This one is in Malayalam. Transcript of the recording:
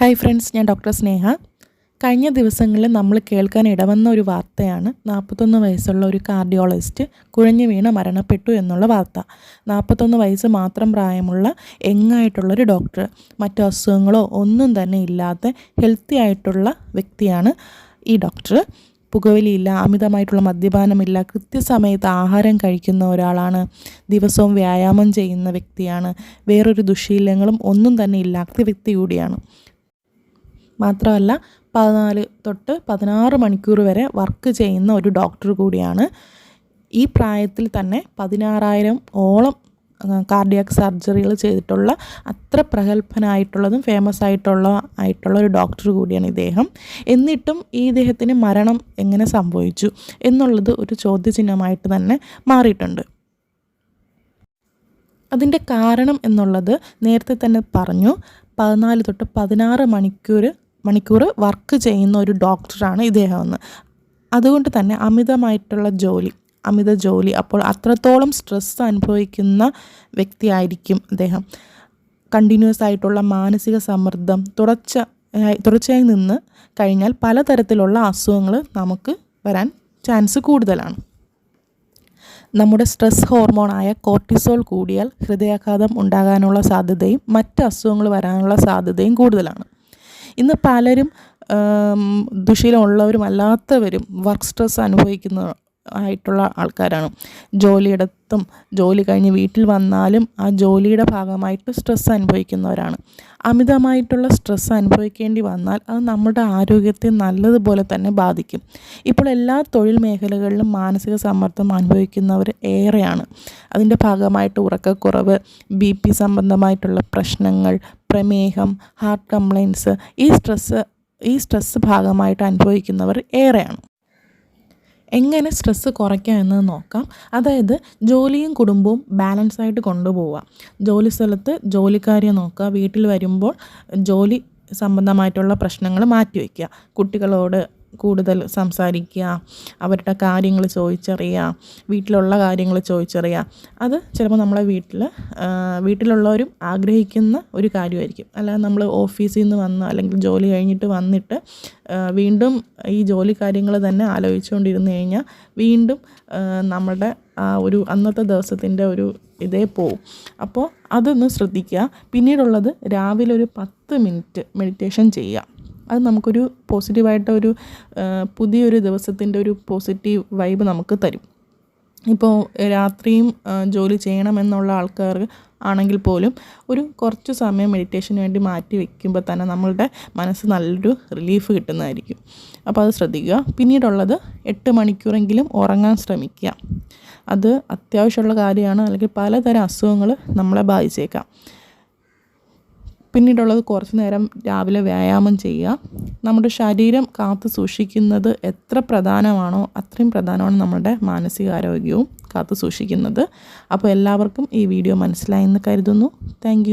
ഹായ് ഫ്രണ്ട്സ് ഞാൻ ഡോക്ടർ സ്നേഹ. കഴിഞ്ഞ ദിവസങ്ങളിൽ നമ്മൾ കേൾക്കാൻ ഇടവന്ന ഒരു വാർത്തയാണ് നാൽപ്പത്തൊന്ന് വയസ്സുള്ള ഒരു കാർഡിയോളജിസ്റ്റ് കുഴഞ്ഞു വീണ് മരണപ്പെട്ടു എന്നുള്ള വാർത്ത. നാൽപ്പത്തൊന്ന് വയസ്സ് മാത്രം പ്രായമുള്ള യങ്ങായിട്ടുള്ളൊരു ഡോക്ടർ മറ്റു അസുഖങ്ങളോ ഒന്നും തന്നെ ഇല്ലാത്ത ഹെൽത്തി ആയിട്ടുള്ള വ്യക്തിയാണ് ഈ ഡോക്ടർ പുകവലിയില്ല അമിതമായിട്ടുള്ള മദ്യപാനമില്ല കൃത്യസമയത്ത് ആഹാരം കഴിക്കുന്ന ഒരാളാണ് ദിവസവും വ്യായാമം ചെയ്യുന്ന വ്യക്തിയാണ് വേറൊരു ദുശീലങ്ങളും ഒന്നും തന്നെ ഇല്ലാത്ത വ്യക്തി കൂടിയാണ്. മാത്രമല്ല പതിനാല് തൊട്ട് പതിനാറ് മണിക്കൂർ വരെ വർക്ക് ചെയ്യുന്ന ഒരു ഡോക്ടർ കൂടിയാണ്. ഈ പ്രായത്തിൽ തന്നെ പതിനാറായിരം ഓളം കാർഡിയാക് സർജറികൾ ചെയ്തിട്ടുള്ള അത്ര പ്രഗത്ഭനായിട്ടുള്ളതും ഫേമസ് ആയിട്ടുള്ള ആയിട്ടുള്ള ഒരു ഡോക്ടർ കൂടിയാണ് ഇദ്ദേഹം. എന്നിട്ടും ഈ ഇദ്ദേഹത്തിന് മരണം എങ്ങനെ സംഭവിച്ചു എന്നുള്ളത് ഒരു ചോദ്യചിഹ്നമായിട്ട് തന്നെ മാറിയിട്ടുണ്ട്. അതിന്റെ കാരണം എന്നുള്ളത് നേരത്തെ തന്നെ പറഞ്ഞു. പതിനാല് തൊട്ട് പതിനാറ് മണിക്കൂർ മണിക്കൂർ വർക്ക് ചെയ്യുന്ന ഒരു ഡോക്ടറാണ് ഇദ്ദേഹം എന്ന് അതുകൊണ്ട് തന്നെ അമിതമായിട്ടുള്ള ജോലി അമിത ജോലി അപ്പോൾ അത്രത്തോളം സ്ട്രെസ് അനുഭവിക്കുന്ന വ്യക്തിയായിരിക്കും അദ്ദേഹം കണ്ടിന്യൂസ് ആയിട്ടുള്ള മാനസിക സമ്മർദ്ദം തുടർച്ച തുടർച്ചയായി നിന്ന് കഴിഞ്ഞാൽ പലതരത്തിലുള്ള അസുഖങ്ങൾ നമുക്ക് വരാൻ ചാൻസ് കൂടുതലാണ്. നമ്മുടെ സ്ട്രെസ് ഹോർമോണായ കോർട്ടിസോൾ കൂടിയാൽ ഹൃദയാഘാതം ഉണ്ടാകാനുള്ള സാധ്യതയും മറ്റ് അസുഖങ്ങൾ വരാനുള്ള സാധ്യതയും കൂടുതലാണ്. ഇന്ന് പലരും ദുശീലമുള്ളവരും അല്ലാത്തവരും വർക്ക് സ്ട്രെസ് അനുഭവിക്കുന്ന ആയിട്ടുള്ള ആൾക്കാരാണ്. ജോലിയിടത്തും ജോലി കഴിഞ്ഞ് വീട്ടിൽ വന്നാലും ആ ജോലിയുടെ ഭാഗമായിട്ട് സ്ട്രെസ് അനുഭവിക്കുന്നവരാണ്. അമിതമായിട്ടുള്ള സ്ട്രെസ് അനുഭവിക്കേണ്ടി വന്നാൽ അത് നമ്മുടെ ആരോഗ്യത്തെ നല്ലതുപോലെ തന്നെ ബാധിക്കും. ഇപ്പോൾ എല്ലാ തൊഴിൽ മേഖലകളിലും മാനസിക സമ്മർദ്ദം അനുഭവിക്കുന്നവർ ഏറെയാണ്. അതിന്റെ ഭാഗമായിട്ട് ഉറക്കക്കുറവ് ബി പി സംബന്ധമായിട്ടുള്ള പ്രശ്നങ്ങൾ പ്രമേഹം ഹാർട്ട് കംപ്ലൈൻസ് ഈ സ്ട്രെസ്സ് ഈ സ്ട്രെസ്സ് ഭാഗമായിട്ട് അനുഭവിക്കുന്നവർ ഏറെയാണ്. എങ്ങനെ സ്ട്രെസ്സ് കുറയ്ക്കാം എന്ന് നോക്കാം. അതായത് ജോലിയും കുടുംബവും ബാലൻസ് ആയിട്ട് ജോലി സ്ഥലത്ത് ജോലിക്കാരെ നോക്കുക. വീട്ടിൽ വരുമ്പോൾ ജോലി സംബന്ധമായിട്ടുള്ള പ്രശ്നങ്ങൾ മാറ്റിവെക്കുക. കുട്ടികളോട് കൂടുതൽ സംസാരിക്കുക അവരുടെ കാര്യങ്ങൾ ചോദിച്ചറിയുക വീട്ടിലുള്ള കാര്യങ്ങൾ ചോദിച്ചറിയുക. അത് ചിലപ്പോൾ നമ്മളെ വീട്ടിൽ വീട്ടിലുള്ളവരും ആഗ്രഹിക്കുന്ന ഒരു കാര്യമായിരിക്കും. അല്ലാതെ നമ്മൾ ഓഫീസിൽ നിന്ന് വന്ന് അല്ലെങ്കിൽ ജോലി കഴിഞ്ഞിട്ട് വന്നിട്ട് വീണ്ടും ഈ ജോലി കാര്യങ്ങൾ തന്നെ ആലോചിച്ചുകൊണ്ടിരുന്നു കഴിഞ്ഞാൽ വീണ്ടും നമ്മുടെ ആ ഒരു അന്നത്തെ ദിവസത്തിന്റെ ഒരു ഇതേ പോവും. അപ്പോൾ അതൊന്ന് ശ്രദ്ധിക്കുക. പിന്നീടുള്ളത് രാവിലെ ഒരു പത്ത് മിനിറ്റ് മെഡിറ്റേഷൻ ചെയ്യുക. അത് നമുക്കൊരു പോസിറ്റീവായിട്ട് ഒരു പുതിയൊരു ദിവസത്തിന്റെ ഒരു പോസിറ്റീവ് വൈബ് നമുക്ക് തരും. ഇപ്പോൾ രാത്രിയും ജോലി ചെയ്യണമെന്നുള്ള ആൾക്കാർ ആണെങ്കിൽ പോലും ഒരു കുറച്ച് സമയം മെഡിറ്റേഷന് വേണ്ടി മാറ്റി വയ്ക്കുമ്പോൾ തന്നെ നമ്മളുടെ മനസ്സ് നല്ലൊരു റിലീഫ് കിട്ടുന്നതായിരിക്കും. അപ്പോൾ അത് ശ്രദ്ധിക്കുക. പിന്നീടുള്ളത് എട്ട് മണിക്കൂറെങ്കിലും ഉറങ്ങാൻ ശ്രമിക്കുക. അത് അത്യാവശ്യമുള്ള കാര്യമാണ്. അല്ലെങ്കിൽ പലതരം അസുഖങ്ങൾ നമ്മളെ ബാധിച്ചേക്കാം. പിന്നീടുള്ളത് കുറച്ച് നേരം രാവിലെ വ്യായാമം ചെയ്യുക. നമ്മുടെ ശരീരം കാത്തു സൂക്ഷിക്കുന്നത് എത്ര പ്രധാനമാണോ അത്രയും പ്രധാനമാണ് നമ്മുടെ മാനസികാരോഗ്യവും കാത്തു സൂക്ഷിക്കുന്നത്. അപ്പോൾ എല്ലാവർക്കും ഈ വീഡിയോ മനസ്സിലായെന്ന് കരുതുന്നു. താങ്ക്